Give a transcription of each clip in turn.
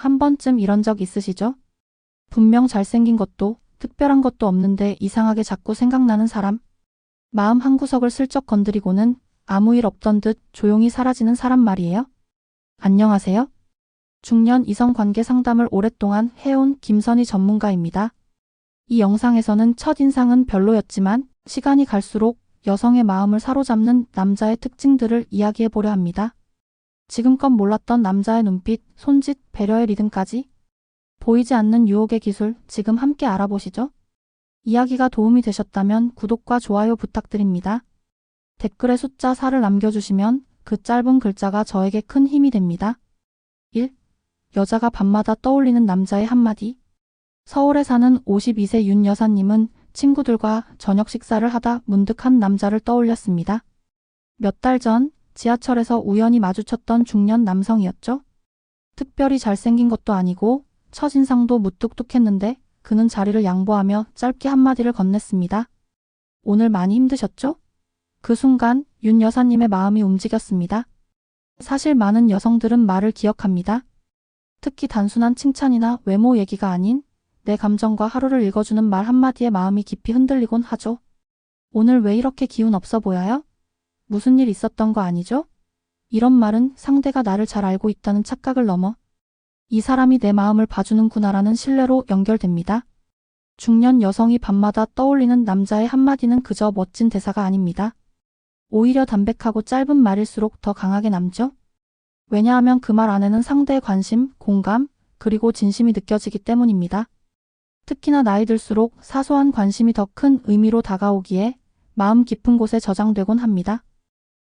한 번쯤 이런 적 있으시죠? 분명 잘생긴 것도 특별한 것도 없는데 이상하게 자꾸 생각나는 사람. 마음 한구석을 슬쩍 건드리고는 아무 일 없던 듯 조용히 사라지는 사람 말이에요. 안녕하세요. 중년 이성 관계 상담을 오랫동안 해온 김선희 전문가입니다. 이 영상에서는 첫인상은 별로였지만 시간이 갈수록 여성의 마음을 사로잡는 남자의 특징들을 이야기해 보려 합니다. 지금껏 몰랐던 남자의 눈빛, 손짓, 배려의 리듬까지 보이지 않는 유혹의 기술 지금 함께 알아보시죠. 이야기가 도움이 되셨다면 구독과 좋아요 부탁드립니다. 댓글에 숫자 4를 남겨주시면 그 짧은 글자가 저에게 큰 힘이 됩니다. 1. 여자가 밤마다 떠올리는 남자의 한마디. 서울에 사는 52세 윤 여사님은 친구들과 저녁 식사를 하다 문득 한 남자를 떠올렸습니다. 몇 달 전 지하철에서 우연히 마주쳤던 중년 남성이었죠. 특별히 잘생긴 것도 아니고 첫인상도 무뚝뚝했는데 그는 자리를 양보하며 짧게 한마디를 건넸습니다. 오늘 많이 힘드셨죠? 그 순간 윤 여사님의 마음이 움직였습니다. 사실 많은 여성들은 말을 기억합니다. 특히 단순한 칭찬이나 외모 얘기가 아닌 내 감정과 하루를 읽어주는 말 한마디에 마음이 깊이 흔들리곤 하죠. 오늘 왜 이렇게 기운 없어 보여요? 무슨 일 있었던 거 아니죠? 이런 말은 상대가 나를 잘 알고 있다는 착각을 넘어 이 사람이 내 마음을 봐주는구나라는 신뢰로 연결됩니다. 중년 여성이 밤마다 떠올리는 남자의 한마디는 그저 멋진 대사가 아닙니다. 오히려 담백하고 짧은 말일수록 더 강하게 남죠? 왜냐하면 그 말 안에는 상대의 관심, 공감, 그리고 진심이 느껴지기 때문입니다. 특히나 나이 들수록 사소한 관심이 더 큰 의미로 다가오기에 마음 깊은 곳에 저장되곤 합니다.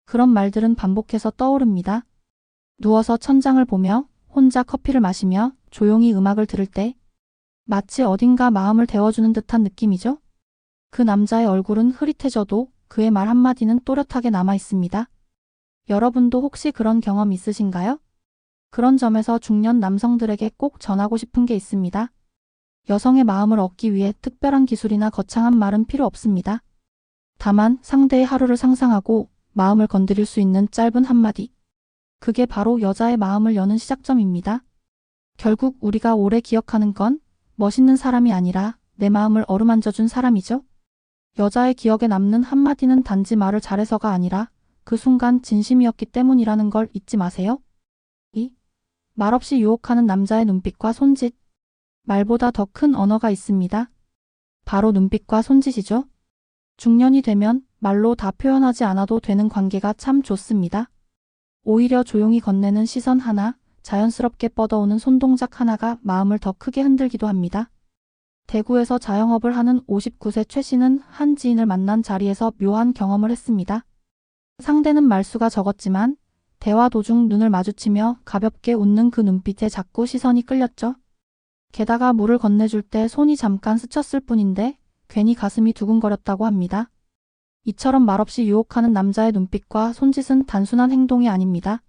그런 말들은 반복해서 떠오릅니다. 누워서 천장을 보며 혼자 커피를 마시며 조용히 음악을 들을 때 마치 어딘가 마음을 데워주는 듯한 느낌이죠. 그 남자의 얼굴은 흐릿해져도 그의 말 한마디는 또렷하게 남아 있습니다. 여러분도 혹시 그런 경험 있으신가요? 그런 점에서 중년 남성들에게 꼭 전하고 싶은 게 있습니다. 여성의 마음을 얻기 위해 특별한 기술이나 거창한 말은 필요 없습니다. 다만 상대의 하루를 상상하고 마음을 건드릴 수 있는 짧은 한마디. 그게 바로 여자의 마음을 여는 시작점입니다. 결국 우리가 오래 기억하는 건 멋있는 사람이 아니라 내 마음을 어루만져준 사람이죠. 여자의 기억에 남는 한마디는 단지 말을 잘해서가 아니라 그 순간 진심이었기 때문이라는 걸 잊지 마세요. 2. 말없이 유혹하는 남자의 눈빛과 손짓. 말보다 더 큰 언어가 있습니다. 바로 눈빛과 손짓이죠. 중년이 되면 말로 다 표현하지 않아도 되는 관계가 참 좋습니다. 오히려 조용히 건네는 시선 하나, 자연스럽게 뻗어오는 손동작 하나가 마음을 더 크게 흔들기도 합니다. 대구에서 자영업을 하는 59세 최 씨는 한 지인을 만난 자리에서 묘한 경험을 했습니다. 상대는 말수가 적었지만 대화 도중 눈을 마주치며 가볍게 웃는 그 눈빛에 자꾸 시선이 끌렸죠. 게다가 물을 건네줄 때 손이 잠깐 스쳤을 뿐인데 괜히 가슴이 두근거렸다고 합니다. 이처럼 말없이 유혹하는 남자의 눈빛과 손짓은 단순한 행동이 아닙니다.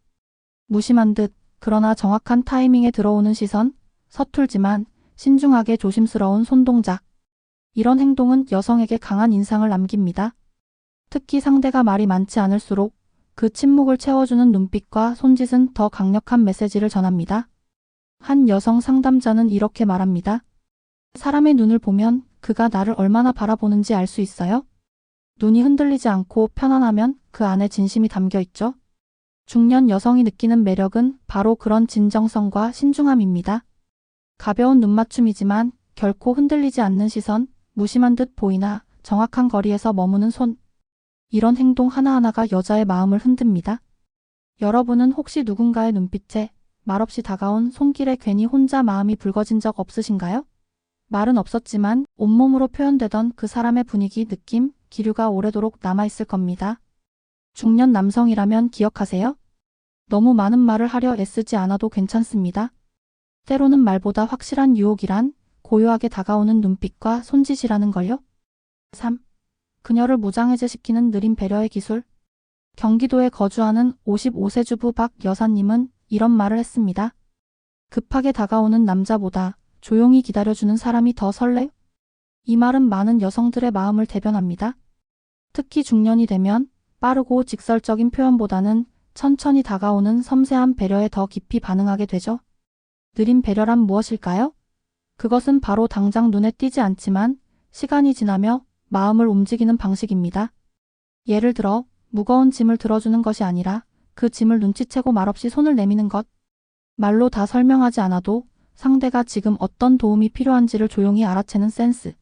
무심한 듯 그러나 정확한 타이밍에 들어오는 시선, 서툴지만 신중하게 조심스러운 손동작. 이런 행동은 여성에게 강한 인상을 남깁니다. 특히 상대가 말이 많지 않을수록 그 침묵을 채워주는 눈빛과 손짓은 더 강력한 메시지를 전합니다. 한 여성 상담자는 이렇게 말합니다. 사람의 눈을 보면 그가 나를 얼마나 바라보는지 알 수 있어요? 눈이 흔들리지 않고 편안하면 그 안에 진심이 담겨 있죠. 중년 여성이 느끼는 매력은 바로 그런 진정성과 신중함입니다. 가벼운 눈맞춤이지만 결코 흔들리지 않는 시선, 무심한 듯 보이나 정확한 거리에서 머무는 손. 이런 행동 하나하나가 여자의 마음을 흔듭니다. 여러분은 혹시 누군가의 눈빛에 말없이 다가온 손길에 괜히 혼자 마음이 붉어진 적 없으신가요? 말은 없었지만 온몸으로 표현되던 그 사람의 분위기, 느낌, 기류가 오래도록 남아있을 겁니다. 중년 남성이라면 기억하세요? 너무 많은 말을 하려 애쓰지 않아도 괜찮습니다. 때로는 말보다 확실한 유혹이란 고요하게 다가오는 눈빛과 손짓이라는 걸요. 3. 그녀를 무장해제시키는 느린 배려의 기술. 경기도에 거주하는 55세 주부 박 여사님은 이런 말을 했습니다. 급하게 다가오는 남자보다 조용히 기다려주는 사람이 더 설레? 이 말은 많은 여성들의 마음을 대변합니다. 특히 중년이 되면 빠르고 직설적인 표현보다는 천천히 다가오는 섬세한 배려에 더 깊이 반응하게 되죠. 느린 배려란 무엇일까요? 그것은 바로 당장 눈에 띄지 않지만 시간이 지나며 마음을 움직이는 방식입니다. 예를 들어 무거운 짐을 들어주는 것이 아니라 그 짐을 눈치채고 말없이 손을 내미는 것. 말로 다 설명하지 않아도 상대가 지금 어떤 도움이 필요한지를 조용히 알아채는 센스.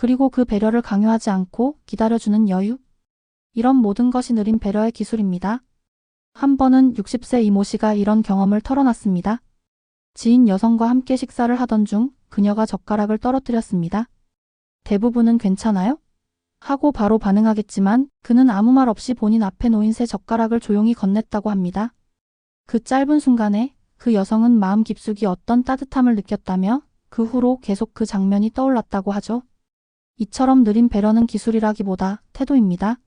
그리고 그 배려를 강요하지 않고 기다려주는 여유. 이런 모든 것이 느린 배려의 기술입니다. 한 번은 60세 이모 씨가 이런 경험을 털어놨습니다. 지인 여성과 함께 식사를 하던 중 그녀가 젓가락을 떨어뜨렸습니다. 대부분은 괜찮아요? 하고 바로 반응하겠지만 그는 아무 말 없이 본인 앞에 놓인 새 젓가락을 조용히 건넸다고 합니다. 그 짧은 순간에 그 여성은 마음 깊숙이 어떤 따뜻함을 느꼈다며 그 후로 계속 그 장면이 떠올랐다고 하죠. 이처럼 느린 배려는 기술이라기보다 태도입니다.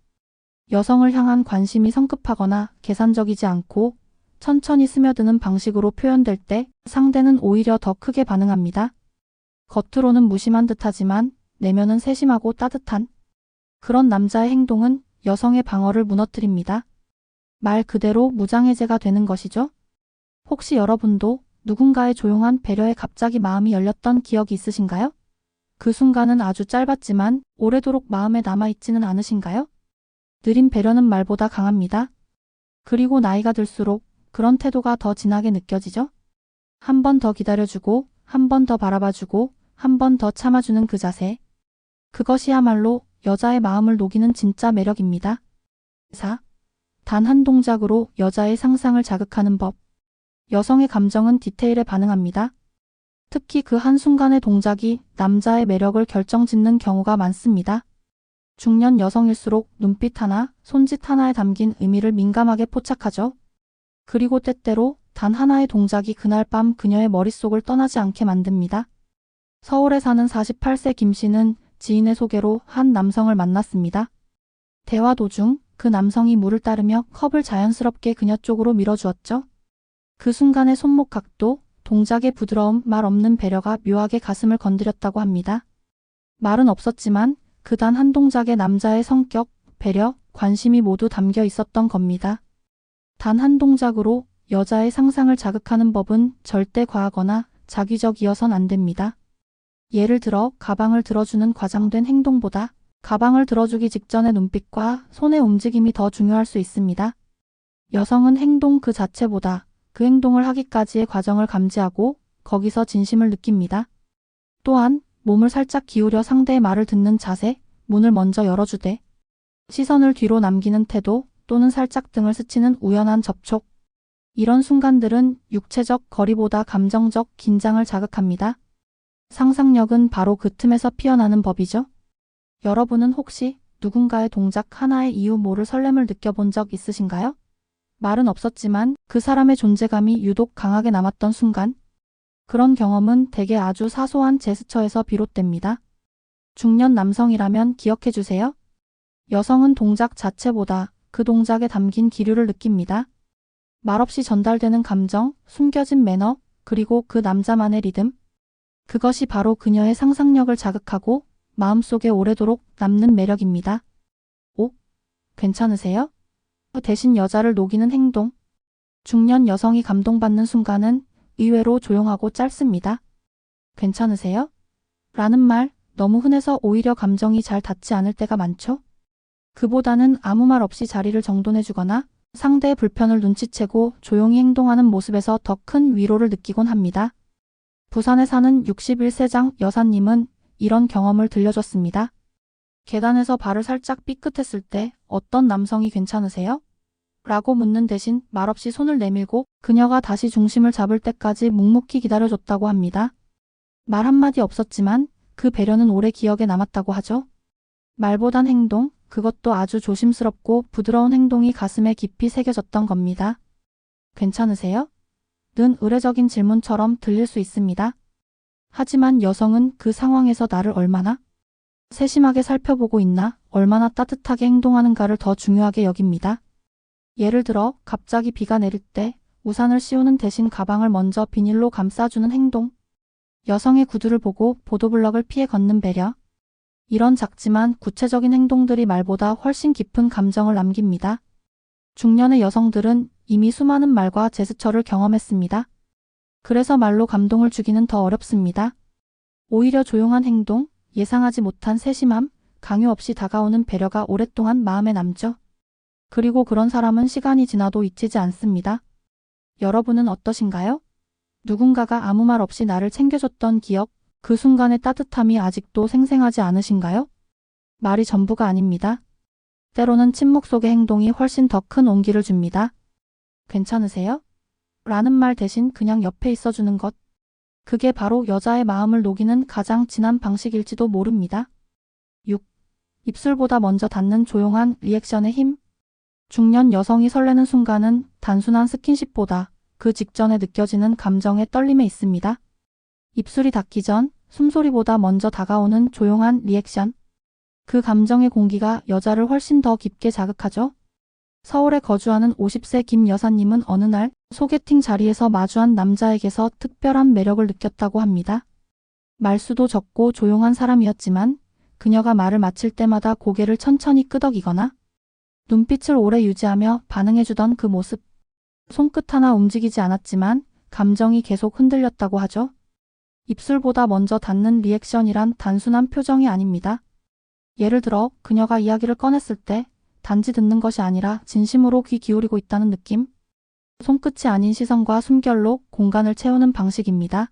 여성을 향한 관심이 성급하거나 계산적이지 않고 천천히 스며드는 방식으로 표현될 때 상대는 오히려 더 크게 반응합니다. 겉으로는 무심한 듯하지만 내면은 세심하고 따뜻한 그런 남자의 행동은 여성의 방어를 무너뜨립니다. 말 그대로 무장해제가 되는 것이죠. 혹시 여러분도 누군가의 조용한 배려에 갑자기 마음이 열렸던 기억이 있으신가요? 그 순간은 아주 짧았지만 오래도록 마음에 남아있지는 않으신가요? 느린 배려는 말보다 강합니다. 그리고 나이가 들수록 그런 태도가 더 진하게 느껴지죠? 한 번 더 기다려주고, 한 번 더 바라봐주고, 한 번 더 참아주는 그 자세. 그것이야말로 여자의 마음을 녹이는 진짜 매력입니다. 4. 단 한 동작으로 여자의 상상을 자극하는 법. 여성의 감정은 디테일에 반응합니다. 특히 그 한순간의 동작이 남자의 매력을 결정짓는 경우가 많습니다. 중년 여성일수록 눈빛 하나, 손짓 하나에 담긴 의미를 민감하게 포착하죠. 그리고 때때로 단 하나의 동작이 그날 밤 그녀의 머릿속을 떠나지 않게 만듭니다. 서울에 사는 48세 김 씨는 지인의 소개로 한 남성을 만났습니다. 대화 도중 그 남성이 물을 따르며 컵을 자연스럽게 그녀 쪽으로 밀어주었죠. 그 순간의 손목 각도, 동작의 부드러움, 말 없는 배려가 묘하게 가슴을 건드렸다고 합니다. 말은 없었지만 그 단 한 동작에 남자의 성격, 배려, 관심이 모두 담겨 있었던 겁니다. 단 한 동작으로 여자의 상상을 자극하는 법은 절대 과하거나 자기적이어선 안 됩니다. 예를 들어 가방을 들어주는 과장된 행동보다 가방을 들어주기 직전의 눈빛과 손의 움직임이 더 중요할 수 있습니다. 여성은 행동 그 자체보다 그 행동을 하기까지의 과정을 감지하고 거기서 진심을 느낍니다. 또한 몸을 살짝 기울여 상대의 말을 듣는 자세, 문을 먼저 열어주되 시선을 뒤로 남기는 태도 또는 살짝 등을 스치는 우연한 접촉. 이런 순간들은 육체적 거리보다 감정적 긴장을 자극합니다. 상상력은 바로 그 틈에서 피어나는 법이죠. 여러분은 혹시 누군가의 동작 하나에 이유 모를 설렘을 느껴본 적 있으신가요? 말은 없었지만 그 사람의 존재감이 유독 강하게 남았던 순간, 그런 경험은 대개 아주 사소한 제스처에서 비롯됩니다. 중년 남성이라면 기억해 주세요. 여성은 동작 자체보다 그 동작에 담긴 기류를 느낍니다. 말없이 전달되는 감정, 숨겨진 매너, 그리고 그 남자만의 리듬. 그것이 바로 그녀의 상상력을 자극하고 마음속에 오래도록 남는 매력입니다. 오? 괜찮으세요? 대신 여자를 녹이는 행동. 중년 여성이 감동받는 순간은 의외로 조용하고 짧습니다. 괜찮으세요? 라는 말 너무 흔해서 오히려 감정이 잘 닿지 않을 때가 많죠? 그보다는 아무 말 없이 자리를 정돈해주거나 상대의 불편을 눈치채고 조용히 행동하는 모습에서 더 큰 위로를 느끼곤 합니다. 부산에 사는 61세장 여사님은 이런 경험을 들려줬습니다. 계단에서 발을 살짝 삐끗했을 때 어떤 남성이 괜찮으세요? 라고 묻는 대신 말없이 손을 내밀고 그녀가 다시 중심을 잡을 때까지 묵묵히 기다려줬다고 합니다. 말 한마디 없었지만 그 배려는 오래 기억에 남았다고 하죠. 말보단 행동, 그것도 아주 조심스럽고 부드러운 행동이 가슴에 깊이 새겨졌던 겁니다. 괜찮으세요? 는 의례적인 질문처럼 들릴 수 있습니다. 하지만 여성은 그 상황에서 나를 얼마나 세심하게 살펴보고 있나, 얼마나 따뜻하게 행동하는가를 더 중요하게 여깁니다. 예를 들어 갑자기 비가 내릴 때 우산을 씌우는 대신 가방을 먼저 비닐로 감싸주는 행동. 여성의 구두를 보고 보도블럭을 피해 걷는 배려. 이런 작지만 구체적인 행동들이 말보다 훨씬 깊은 감정을 남깁니다. 중년의 여성들은 이미 수많은 말과 제스처를 경험했습니다. 그래서 말로 감동을 주기는 더 어렵습니다. 오히려 조용한 행동, 예상하지 못한 세심함, 강요 없이 다가오는 배려가 오랫동안 마음에 남죠. 그리고 그런 사람은 시간이 지나도 잊히지 않습니다. 여러분은 어떠신가요? 누군가가 아무 말 없이 나를 챙겨줬던 기억, 그 순간의 따뜻함이 아직도 생생하지 않으신가요? 말이 전부가 아닙니다. 때로는 침묵 속의 행동이 훨씬 더 큰 온기를 줍니다. 괜찮으세요? 라는 말 대신 그냥 옆에 있어주는 것. 그게 바로 여자의 마음을 녹이는 가장 진한 방식일지도 모릅니다. 6. 입술보다 먼저 닿는 조용한 리액션의 힘. 중년 여성이 설레는 순간은 단순한 스킨십보다 그 직전에 느껴지는 감정의 떨림에 있습니다. 입술이 닿기 전 숨소리보다 먼저 다가오는 조용한 리액션. 그 감정의 공기가 여자를 훨씬 더 깊게 자극하죠. 서울에 거주하는 50세 김 여사님은 어느 날 소개팅 자리에서 마주한 남자에게서 특별한 매력을 느꼈다고 합니다. 말수도 적고 조용한 사람이었지만 그녀가 말을 마칠 때마다 고개를 천천히 끄덕이거나 눈빛을 오래 유지하며 반응해주던 그 모습. 손끝 하나 움직이지 않았지만 감정이 계속 흔들렸다고 하죠. 입술보다 먼저 닿는 리액션이란 단순한 표정이 아닙니다. 예를 들어 그녀가 이야기를 꺼냈을 때 단지 듣는 것이 아니라 진심으로 귀 기울이고 있다는 느낌. 손끝이 아닌 시선과 숨결로 공간을 채우는 방식입니다.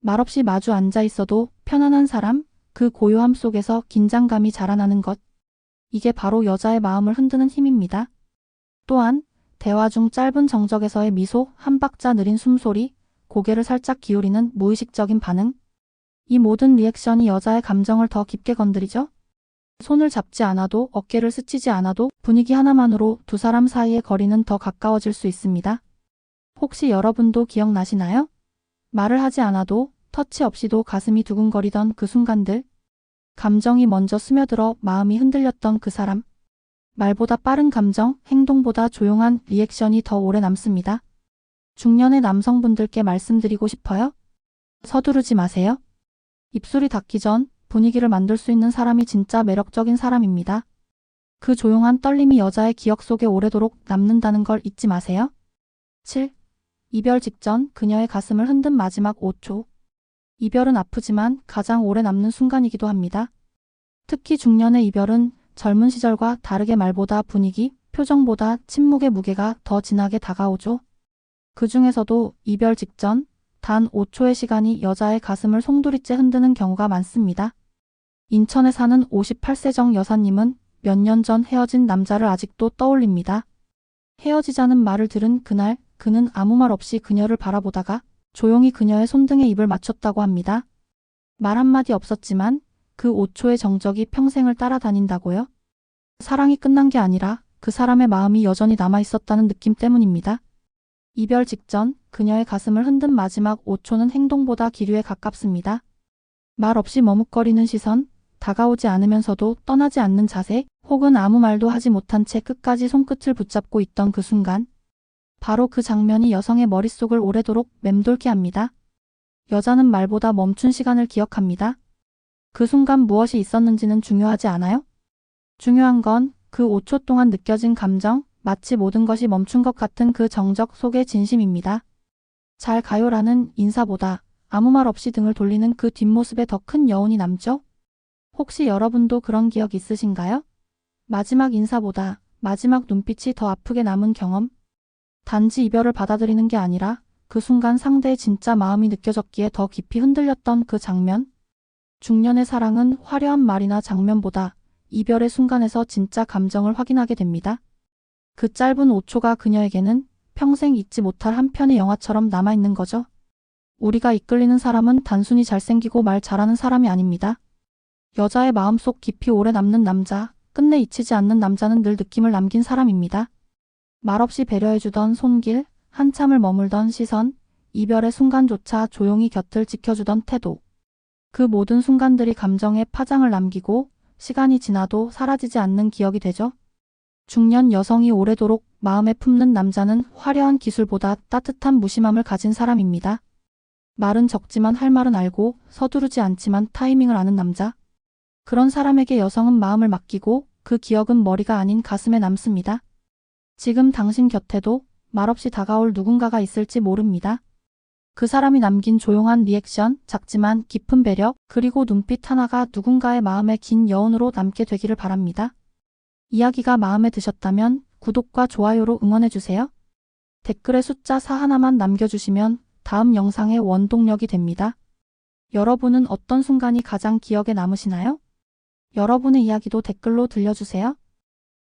말없이 마주 앉아 있어도 편안한 사람, 그 고요함 속에서 긴장감이 자라나는 것. 이게 바로 여자의 마음을 흔드는 힘입니다. 또한 대화 중 짧은 정적에서의 미소, 한 박자 느린 숨소리, 고개를 살짝 기울이는 무의식적인 반응. 이 모든 리액션이 여자의 감정을 더 깊게 건드리죠. 손을 잡지 않아도 어깨를 스치지 않아도 분위기 하나만으로 두 사람 사이의 거리는 더 가까워질 수 있습니다. 혹시 여러분도 기억나시나요? 말을 하지 않아도 터치 없이도 가슴이 두근거리던 그 순간들. 감정이 먼저 스며들어 마음이 흔들렸던 그 사람. 말보다 빠른 감정, 행동보다 조용한 리액션이 더 오래 남습니다. 중년의 남성분들께 말씀드리고 싶어요. 서두르지 마세요. 입술이 닿기 전 분위기를 만들 수 있는 사람이 진짜 매력적인 사람입니다. 그 조용한 떨림이 여자의 기억 속에 오래도록 남는다는 걸 잊지 마세요. 7. 이별 직전 그녀의 가슴을 흔든 마지막 5초. 이별은 아프지만 가장 오래 남는 순간이기도 합니다. 특히 중년의 이별은 젊은 시절과 다르게 말보다 분위기, 표정보다 침묵의 무게가 더 진하게 다가오죠. 그 중에서도 이별 직전 단 5초의 시간이 여자의 가슴을 송두리째 흔드는 경우가 많습니다. 인천에 사는 58세 정 여사님은 몇 년 전 헤어진 남자를 아직도 떠올립니다. 헤어지자는 말을 들은 그날 그는 아무 말 없이 그녀를 바라보다가 조용히 그녀의 손등에 입을 맞췄다고 합니다. 말 한마디 없었지만 그 5초의 정적이 평생을 따라다닌다고요? 사랑이 끝난 게 아니라 그 사람의 마음이 여전히 남아 있었다는 느낌 때문입니다. 이별 직전 그녀의 가슴을 흔든 마지막 5초는 행동보다 기류에 가깝습니다. 말 없이 머뭇거리는 시선, 다가오지 않으면서도 떠나지 않는 자세, 혹은 아무 말도 하지 못한 채 끝까지 손끝을 붙잡고 있던 그 순간. 바로 그 장면이 여성의 머릿속을 오래도록 맴돌게 합니다. 여자는 말보다 멈춘 시간을 기억합니다. 그 순간 무엇이 있었는지는 중요하지 않아요? 중요한 건 그 5초 동안 느껴진 감정, 마치 모든 것이 멈춘 것 같은 그 정적 속의 진심입니다. 잘 가요라는 인사보다 아무 말 없이 등을 돌리는 그 뒷모습에 더 큰 여운이 남죠? 혹시 여러분도 그런 기억 있으신가요? 마지막 인사보다 마지막 눈빛이 더 아프게 남은 경험? 단지 이별을 받아들이는 게 아니라 그 순간 상대의 진짜 마음이 느껴졌기에 더 깊이 흔들렸던 그 장면? 중년의 사랑은 화려한 말이나 장면보다 이별의 순간에서 진짜 감정을 확인하게 됩니다. 그 짧은 5초가 그녀에게는 평생 잊지 못할 한 편의 영화처럼 남아있는 거죠. 우리가 이끌리는 사람은 단순히 잘생기고 말 잘하는 사람이 아닙니다. 여자의 마음속 깊이 오래 남는 남자, 끝내 잊히지 않는 남자는 늘 느낌을 남긴 사람입니다. 말없이 배려해주던 손길, 한참을 머물던 시선, 이별의 순간조차 조용히 곁을 지켜주던 태도. 그 모든 순간들이 감정에 파장을 남기고 시간이 지나도 사라지지 않는 기억이 되죠. 중년 여성이 오래도록 마음에 품는 남자는 화려한 기술보다 따뜻한 무심함을 가진 사람입니다. 말은 적지만 할 말은 알고 서두르지 않지만 타이밍을 아는 남자. 그런 사람에게 여성은 마음을 맡기고 그 기억은 머리가 아닌 가슴에 남습니다. 지금 당신 곁에도 말없이 다가올 누군가가 있을지 모릅니다. 그 사람이 남긴 조용한 리액션, 작지만 깊은 배려, 그리고 눈빛 하나가 누군가의 마음에 긴 여운으로 남게 되기를 바랍니다. 이야기가 마음에 드셨다면 구독과 좋아요로 응원해주세요. 댓글에 숫자 4 하나만 남겨주시면 다음 영상의 원동력이 됩니다. 여러분은 어떤 순간이 가장 기억에 남으시나요? 여러분의 이야기도 댓글로 들려주세요.